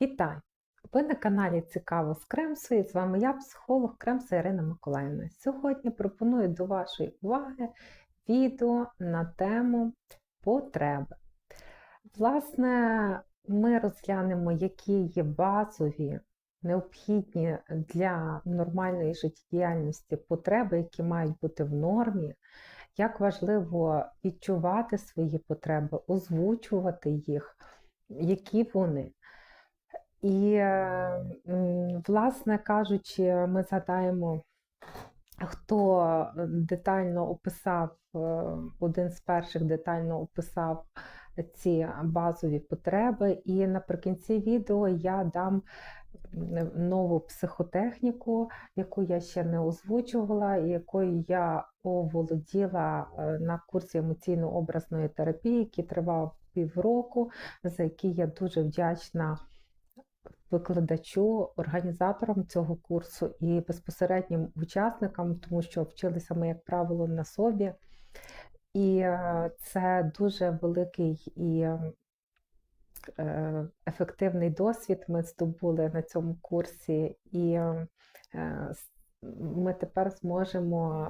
Вітаю! Ви на каналі Цікаво з Кремсою. З вами я, психолог Кремса Ірина Миколаївна. Сьогодні пропоную до вашої уваги відео на тему потреби. Власне, ми розглянемо, які є базові, необхідні для нормальної життєдіяльності потреби, які мають бути в нормі, як важливо відчувати свої потреби, озвучувати їх, які вони. І, е, власне кажучи, ми згадаємо, хто детально описав, е, один з перших детально описав ці базові потреби. І наприкінці відео я дам нову психотехніку, яку я ще не озвучувала, якою я оволоділа е, на курсі емоційно-образної терапії, який тривав півроку, за який я дуже вдячна викладачу, організаторам цього курсу і безпосереднім учасникам, тому що вчилися ми, як правило, на собі. І е, це дуже великий і е, ефективний досвід ми здобули на цьому курсі, і е, ми тепер зможемо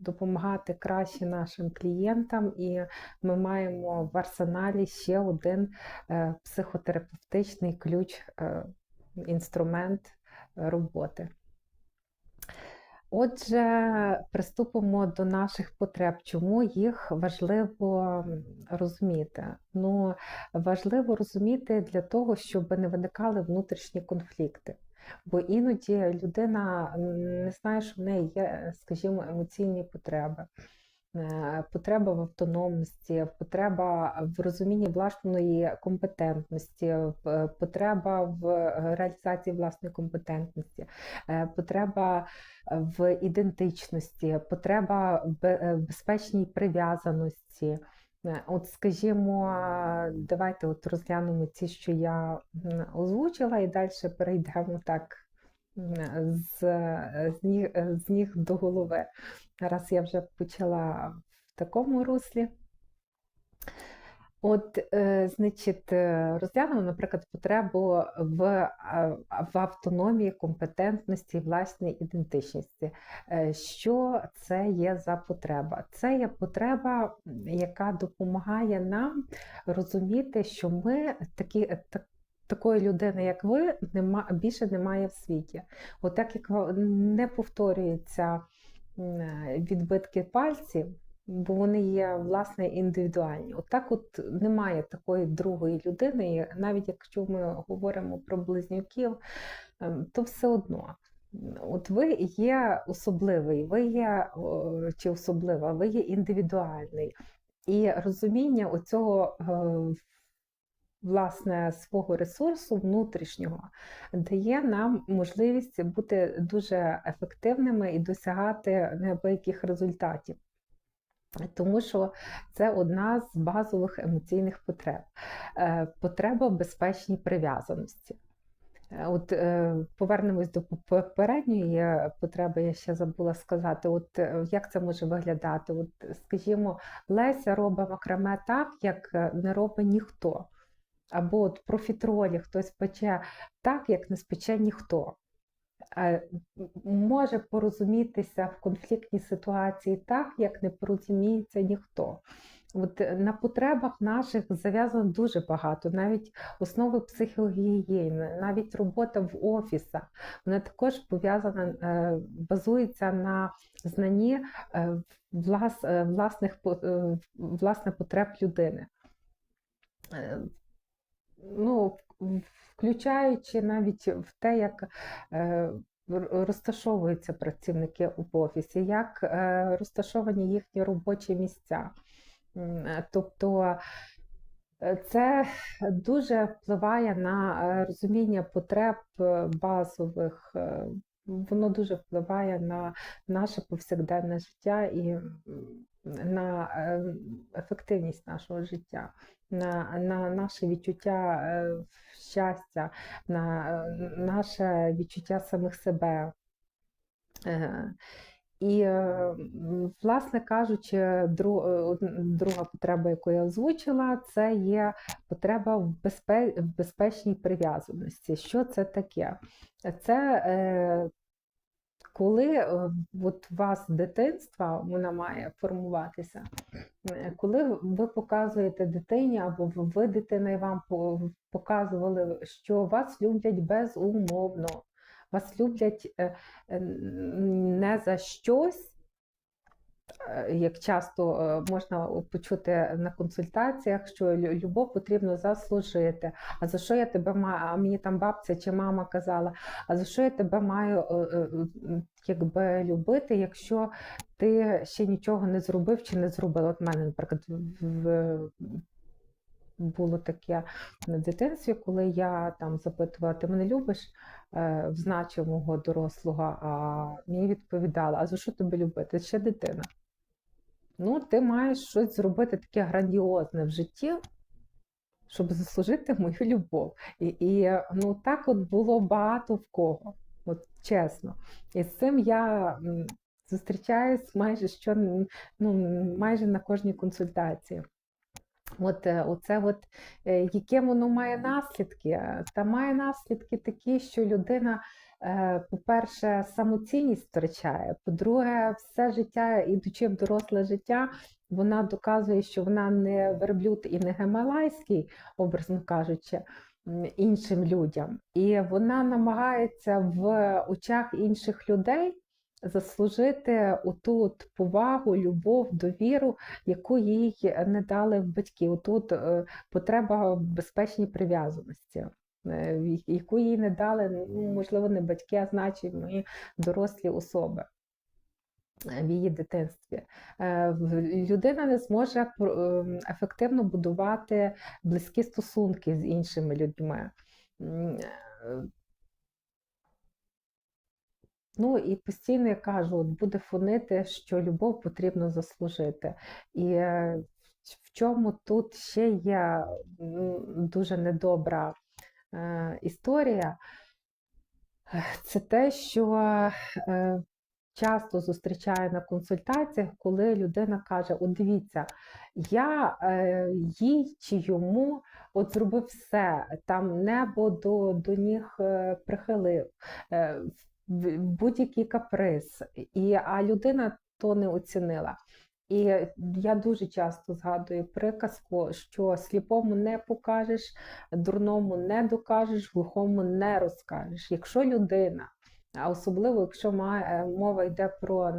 допомагати краще нашим клієнтам, і ми маємо в арсеналі ще один е, психотерапевтичний ключ, е, інструмент е, роботи. Отже, приступимо до наших потреб. Чому їх важливо розуміти? Ну, важливо розуміти для того, щоб не виникали внутрішні конфлікти. Бо іноді людина не знає, що в неї є, скажімо, емоційні потреби. Е, Потреба в автономності, потреба в розумінні власної компетентності, потреба в е, реалізації власної компетентності, е, потреба в ідентичності, потреба е, в безпечній прив'язаності. Е, От, скажімо, давайте от розглянемо ці, що я озвучила, і далі перейдемо так з, з, ніг, з ніг до голови. Раз я вже почала в такому руслі. От, е, значить, е, розглянемо, наприклад, потребу в, в автономії, компетентності і власній ідентичності. Е, Що це є за потреба? Це є потреба, яка допомагає нам розуміти, що ми такі. так- Такої людини, як ви, нема, більше немає в світі. От так як не повторюються відбитки пальців, бо вони є власне індивідуальні. Отак, от, немає такої другої людини, і навіть якщо ми говоримо про близнюків, ем, то все одно. От ви є особливий, ви є чи особлива, ви є індивідуальний. І розуміння оцього е, власне свого ресурсу внутрішнього дає нам можливість бути дуже ефективними і досягати неабияких результатів. Тому що це одна з базових емоційних потреб. Е, Потреба в безпечній прив'язаності. Е, От е, повернемось до попередньої потреби, я ще забула сказати, от як це може виглядати? От, скажімо, Леся робить макраме так, як не робить ніхто. Або от профітролі хтось пече так, як не спече ніхто. Е, Може порозумітися в конфліктній ситуації так, як не порозуміється ніхто. От е, на потребах наших зав'язано дуже багато, навіть основи психогігієни, навіть робота в офісах, вона також пов'язана, е, базується на знанні влас, власних, власне, потреб людини. Ну, включаючи навіть в те, як е, розташовуються працівники в офісі, як е, розташовані їхні робочі місця. Е, Тобто це дуже впливає на розуміння потреб базових. Воно дуже впливає на наше повсякденне життя і на е, ефективність нашого життя, на, на наше відчуття е, щастя, на е, наше відчуття самих себе. І, власне кажучи, друга потреба, яку я озвучила, це є потреба в, безпечній прив'язаності. Що це таке? Це коли е, от у вас дитинства вона має формуватися, е, коли ви показуєте дитині, або ви дитина вам показували, що вас люблять безумовно, вас люблять е, не за щось, як часто е, можна почути на консультаціях, що любов потрібно заслужити. А за що я тебе маю? А мені там бабця чи мама казала, а за що я тебе маю е, е, якби любити, якщо ти ще нічого не зробив чи не зробила? От мене, наприклад, в, було таке на дитинстві, коли я там запитувала, ти мене любиш е, в значимого дорослого, а мені відповідала, а за що тебе любити? Ще дитина. Ну, ти маєш щось зробити таке грандіозне в житті, щоб заслужити мою любов. І, і ну, так от було багато в кого, от чесно. І з цим я зустрічаюсь майже що ну, майже на кожній консультації. От е, оце от, е, яке воно має наслідки? Та має наслідки такі, що людина, по-перше, самоцінність втрачає, по-друге, все життя, ідучи в доросле життя, вона доказує, що вона не верблюд і не гималайський, образно кажучи, іншим людям. І вона намагається в очах інших людей заслужити оту повагу, любов, довіру, яку їй не дали батьки. Отут е, потреба в безпечній прив'язаності. Е, Яку їй не дали, ну, можливо, не батьки, а значимі дорослі особи е, в її дитинстві. Е, Людина не зможе ем, ефективно будувати близькі стосунки з іншими людьми. Ну і постійно я кажу, от буде фонити, що любов потрібно заслужити. І в- чому тут ще є дуже недобра історія, Е, це те, що е, часто зустрічаю на консультаціях, коли людина каже: От дивіться, я е, їй чи йому от зробив все, там небо до, до ніг прихилив, будь-який каприз, і, а людина то не оцінила. І я дуже часто згадую приказку, що сліпому не покажеш, дурному не докажеш, глухому не розкажеш. Якщо людина, а особливо якщо має, мова йде про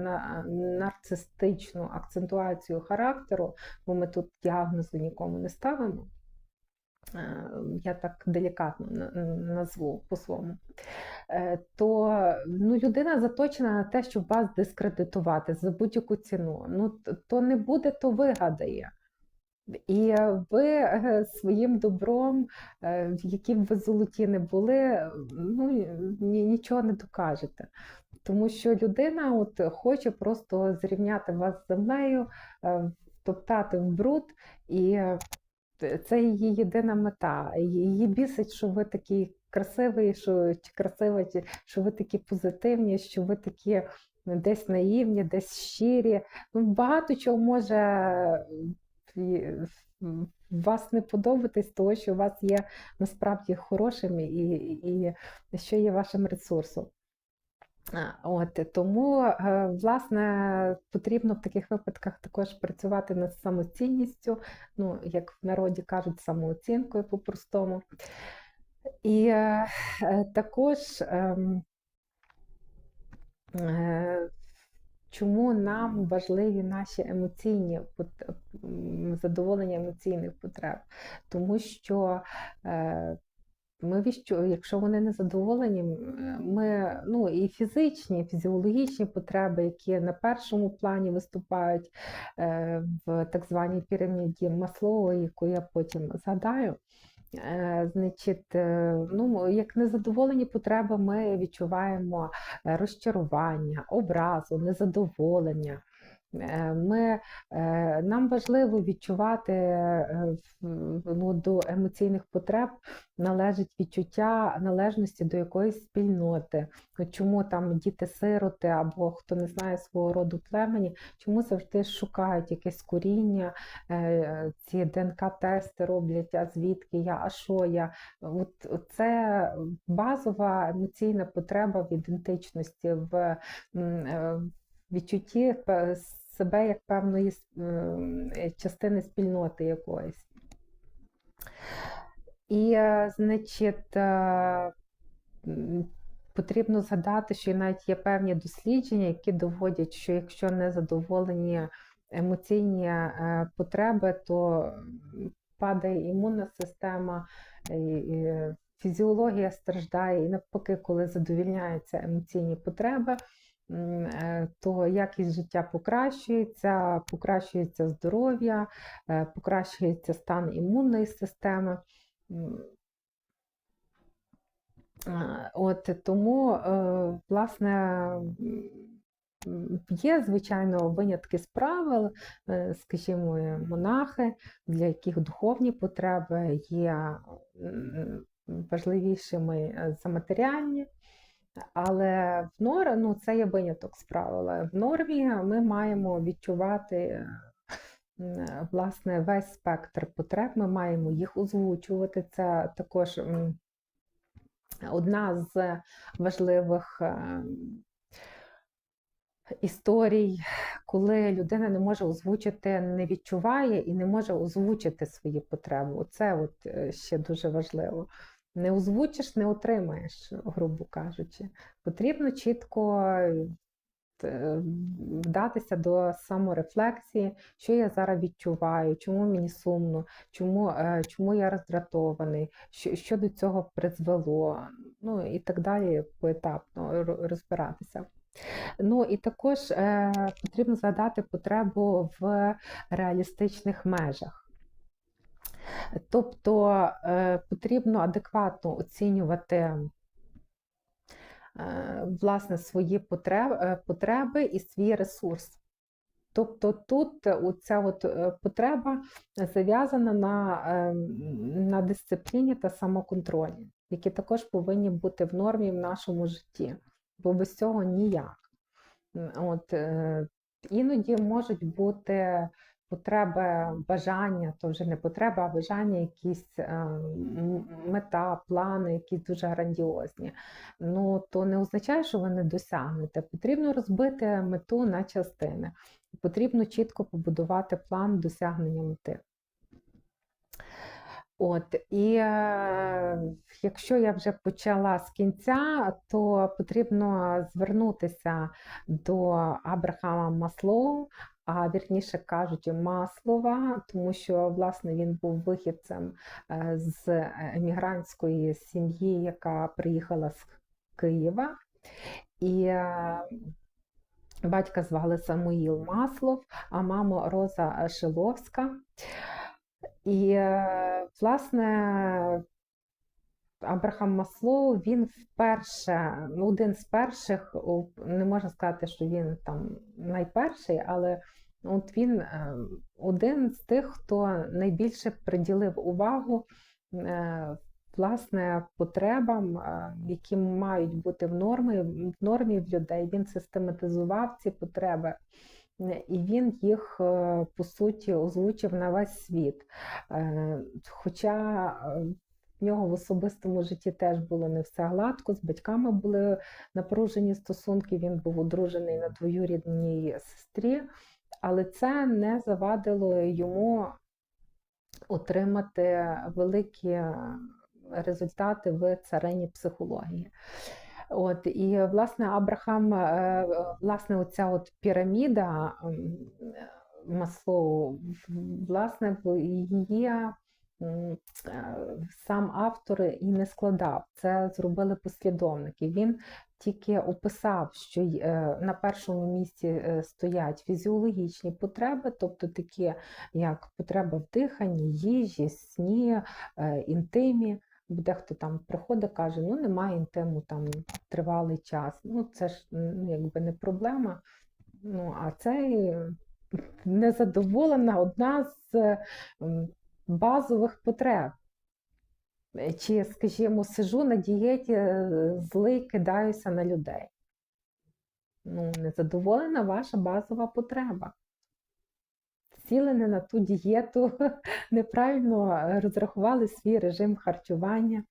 нарцистичну акцентуацію характеру, бо ми тут діагнозу нікому не ставимо, е, я так делікатно назву по-своєму, е, то ну, людина заточена на те, щоб вас дискредитувати за будь-яку ціну. Ну, то не буде, то вигадає. І ви е, своїм добром, е, які б ви золоті не були, ну, нічого не докажете. Тому що людина от хоче просто зрівняти вас з землею, е, втоптати в бруд, і е, це її єдина мета. Її бісить, що ви такі красивий, що чи красива, що ви такі позитивні, що ви такі десь наївні, десь щирі. Ну, багато чого може вас не подобатись, того, що у вас є насправді хорошим і, і що є вашим ресурсом. От тому, е, власне, потрібно в таких випадках також працювати над самоцінністю, ну, як в народі кажуть, самооцінкою по-простому. І е, е, також ем, е, чому нам важливі наші емоційні задоволення емоційних потреб? Тому що е, ми віщо, якщо вони не задоволені, ми ну і фізичні, і фізіологічні потреби, які на першому плані виступають е, в так званій піраміді Маслоу, яку я потім згадаю. Е, Значить, е, ну, як незадоволені потреби, ми відчуваємо розчарування, образу, незадоволення. Е, Ми, е, нам важливо відчувати е, ну, до емоційних потреб належить відчуття належності до якоїсь спільноти. Чому там діти-сироти або хто не знає свого роду племені, чому завжди шукають якесь коріння, ці ДНК-тести роблять, а звідки я, а що я. От це базова емоційна потреба в ідентичності, в відчутті себе як певної с- м, е, частини спільноти якоїсь. І, е, значить, е, потрібно згадати, що навіть є певні дослідження, які доводять, що якщо не задоволені емоційні потреби, то падає імунна система, фізіологія страждає, і навпаки, коли задовільняються емоційні потреби, то якість життя покращується, покращується здоров'я, е, покращується стан імунної системи. Е, От тому, е, власне, є, звичайно, винятки з правил, е, скажімо, е, монахи, для яких духовні потреби є важливішими е, за матеріальні. Але в нор... ну, це є виняток з правила. В нормі ми маємо відчувати е, власне весь спектр потреб, ми маємо їх озвучувати. Це також одна з важливих е, історій, коли людина не може озвучити, не відчуває і не може озвучити свої потреби. Оце от е, ще дуже важливо. Не озвучиш, не отримаєш, грубо кажучи. Потрібно чітко е, вдатися до саморефлексії, що я зараз відчуваю, чому мені сумно, чому, е, чому я роздратований, що, що до цього призвело, ну і так далі поетапно розбиратися. Ну і також е, потрібно згадати потребу в реалістичних межах. Тобто е, потрібно адекватно оцінювати е, власне свої е, потреби і свій ресурс. Тобто тут ця от потреба зав'язана на, на дисципліні та самоконтролі, які також повинні бути в нормі в нашому житті, бо без цього ніяк. От, іноді можуть бути потреби, бажання, то вже не потреба, а бажання, якісь е, мета, плани, якісь дуже грандіозні. Ну, то не означає, що ви не досягнете. Потрібно розбити мету на частини. Потрібно чітко побудувати план досягнення мети. От, і е, якщо я вже почала з кінця, то потрібно звернутися до Абрахама Маслоу, а вірніше кажуть, Маслова, тому що власне він був вихідцем е, з емігрантської сім'ї, яка приїхала з Києва. І е, батька звали Самуїл Маслов, а маму Роза Шиловська. І, е, власне, Абрахам Маслоу, він вперше, ну, один з перших, не можна сказати, що він там найперший, але от він е, один з тих, хто найбільше приділив увагу е, власне потребам, е, які мають бути в нормі, в нормі в людей. Він систематизував ці потреби. І він їх, по суті, озвучив на весь світ. Хоча в нього в особистому житті теж було не все гладко, з батьками були напружені стосунки, він був одружений на двоюрідній сестрі, але це не завадило йому отримати великі результати в царині психології. От, і власне Абрахам, е, власне, оця от піраміда м, Маслоу, власне, її е, сам автор і не складав. Це зробили послідовники. Він тільки описав, що е, на першому місці е, стоять фізіологічні потреби, тобто такі як потреба в диханні, їжі, сні, е, інтимі. Дехто там приходить, каже, ну немає інтиму там тривалий час. Ну це ж ну, якби не проблема. Ну, а це незадоволена одна з базових потреб. Е, Чи, скажімо, сижу на дієті, е, злий кидаюся на людей. Ну, незадоволена ваша базова потреба. Сіли на ту дієту, неправильно е, розрахували свій режим харчування.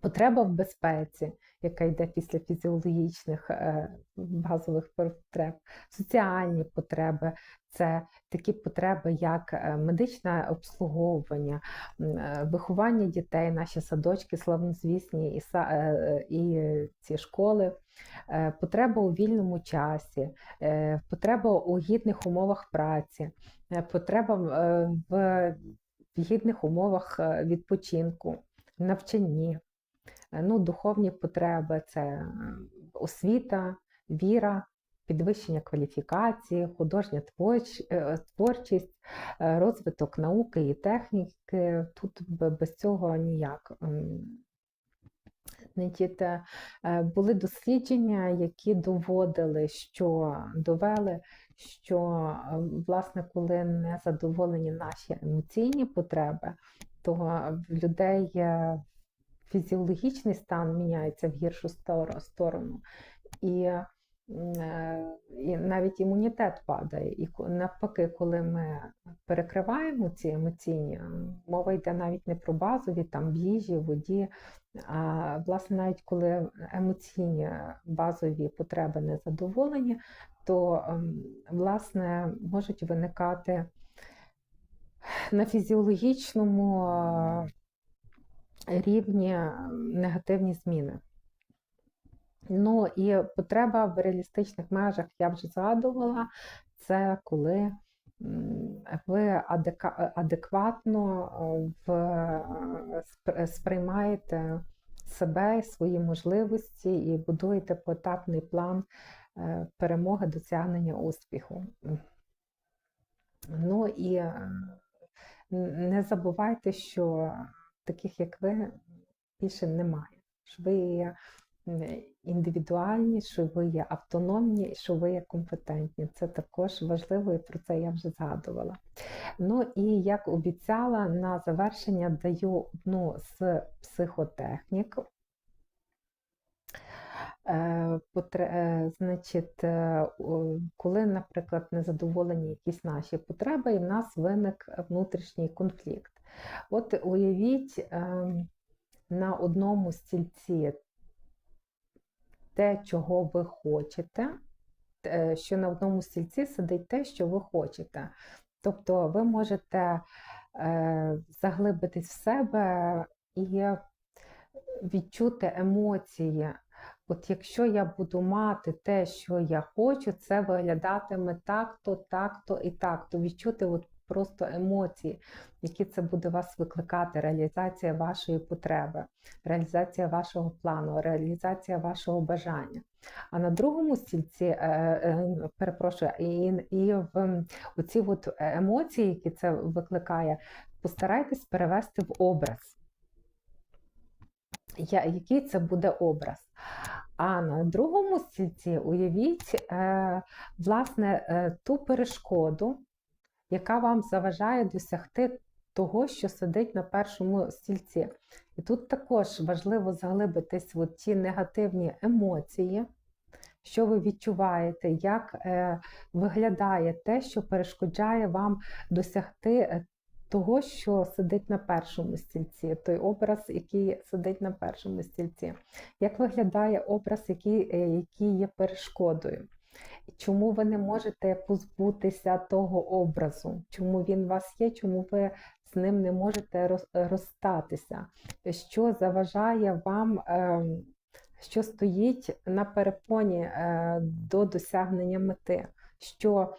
Потреба в безпеці, яка йде після фізіологічних е, базових потреб, соціальні потреби це такі потреби, як е, медичне обслуговування, е, виховання дітей, наші садочки славнозвісні і, і ці школи, потреба у вільному часі, потреба у гідних умовах праці, потреба в гідних умовах відпочинку, навчанні. Е, Ну, духовні потреби це е, освіта, віра, підвищення кваліфікації, художня е, творчість, розвиток науки і техніки. Тут без цього ніяк. Значить, були дослідження, які доводили, що довели, що власне, коли не задоволені наші емоційні потреби, то в людей фізіологічний стан міняється в гіршу сторону. І, е, і навіть імунітет падає. І навпаки, коли ми перекриваємо ці емоційні, мова йде навіть не про базові там їжі, воді, а власне, навіть коли емоційні базові потреби не задоволені, то ем, власне можуть виникати на фізіологічному е, рівні ем, негативні зміни. Ну і потреба в реалістичних межах я вже згадувала, це коли ви адекватно е, в, е, сприймаєте себе, свої можливості і будуєте поетапний план е, перемоги, досягнення успіху. Ну і е, не забувайте, що таких як ви більше немає. Що ви є індивідуальні, що ви є автономні, що ви є компетентні. Це також важливо, і про це я вже згадувала. Ну і як обіцяла, на завершення даю одну з психотехнік. Е, е, Значить, е, коли, наприклад, незадоволені якісь наші потреби, і в нас виник внутрішній конфлікт. От уявіть ем, на одному стільці те, чого ви хочете, що на одному стільці сидить те, що ви хочете. Тобто ви можете е, заглибитись в себе і відчути емоції. От якщо я буду мати те, що я хочу, це виглядатиме так-то, так-то і так-то. Відчути от просто емоції, які це буде вас викликати, реалізація вашої потреби, реалізація вашого плану, реалізація вашого бажання. А на другому стільці, е, е, перепрошую, і, і в оці от емоції, які це викликає, постарайтесь перевести в образ. Я, який це буде образ? А на другому стільці уявіть е, власне е, ту перешкоду, яка вам заважає досягти того, що сидить на першому стільці. І тут також важливо заглибитись в ті негативні емоції, що ви відчуваєте, як е, виглядає те, що перешкоджає вам досягти е, того, що сидить на першому стільці, той образ, який сидить на першому стільці. Як виглядає образ, який, е, який є перешкодою? Чому ви не можете позбутися того образу? Чому він у вас є? Чому ви з ним не можете роз- розстатися? Що заважає вам, ем, що стоїть на перепоні е, до досягнення мети? Що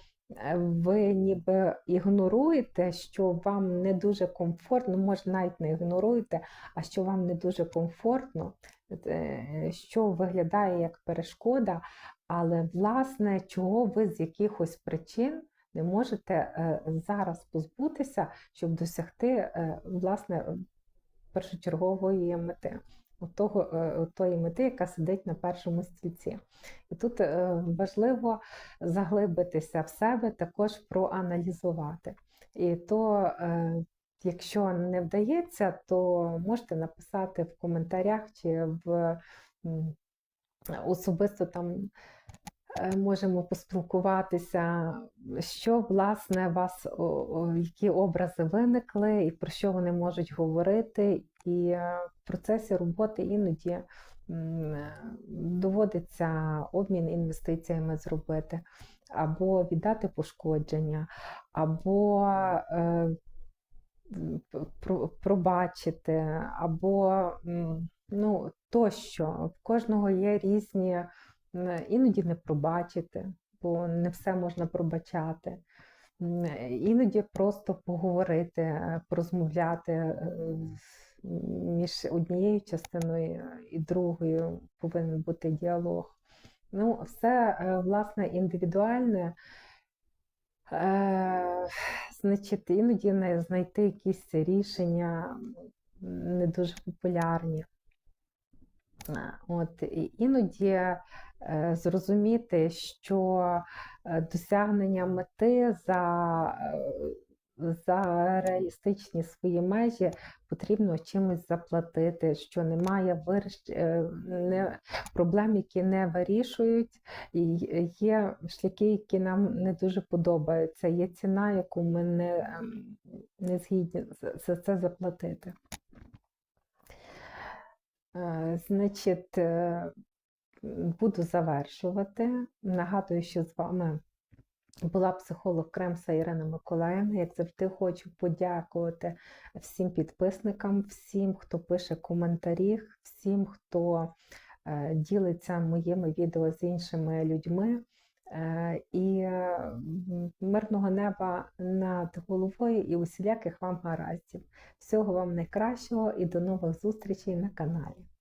ви ніби ігноруєте, що вам не дуже комфортно, може навіть не ігноруєте, а що вам не дуже комфортно, е, що виглядає як перешкода, але власне, чого ви з якихось причин не можете е, зараз позбутися, щоб досягти е, власне першочергової мети. Того, е, тої мети, яка сидить на першому стільці. І тут е, важливо заглибитися в себе, також проаналізувати. І то, е, якщо не вдається, то можете написати в коментарях чи в особисто там можемо поспілкуватися, що власне вас, які образи виникли, і про що вони можуть говорити. І е, в процесі роботи іноді е, доводиться обмін інвестиціями зробити, або віддати пошкодження, або е, пробачити, або ну, тощо. В кожного є різні, іноді не пробачити, бо не все можна пробачати. Іноді просто поговорити, порозмовляти між однією частиною і другою повинен бути діалог. Ну, все е, власне індивідуальне. Е, Значить, іноді не знайти якісь рішення не дуже популярні. Е, От, і іноді е, зрозуміти, що е, досягнення мети за, е, за реалістичні свої межі потрібно чимось заплатити, що немає виріш... е, не... проблем, які не вирішують, і є шляхи, які нам не дуже подобаються. Є ціна, яку ми не, ем, не згідні за- це заплатити. Е, Значить, е, буду завершувати. Нагадую, що з вами була психолог Кремса Ірина Миколаївна. Як завжди, хочу подякувати всім підписникам, всім, хто пише коментарі, всім, хто е, ділиться моїми відео з іншими людьми. Е, І мирного неба над головою і усіляких вам гараздів. Всього вам найкращого і до нових зустрічей на каналі.